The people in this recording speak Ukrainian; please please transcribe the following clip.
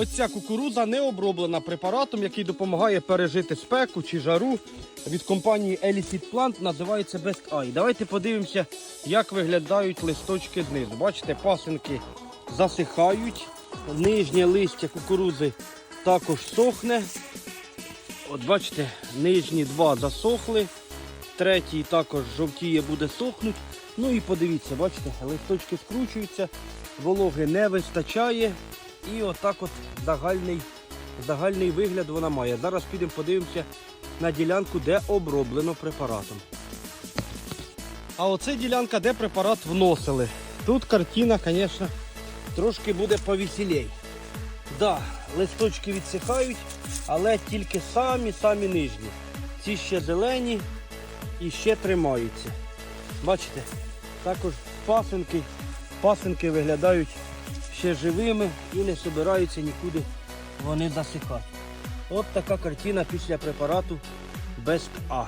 Оця кукурудза не оброблена препаратом, який допомагає пережити спеку чи жару від компанії Elifit Plant, називається Best Eye. Давайте подивимося, як виглядають листочки знизу. Бачите, пасинки засихають, нижнє листя кукурудзи також сохне. От бачите, нижні два засохли, третій також жовтіє буде сохнуть. Ну і подивіться, бачите, листочки скручуються, вологи не вистачає. І отак от загальний, загальний вигляд вона має. Зараз підемо подивимося на ділянку, де оброблено препаратом. А оце ділянка, де препарат вносили. Тут картина, звісно, трошки буде повеселей. Да, листочки відсихають, але тільки самі-самі нижні. Ці ще зелені і ще тримаються. Бачите, також пасинки, пасинки виглядають ще живими і не збираються нікуди вони засихати. От така картина після препарату без А.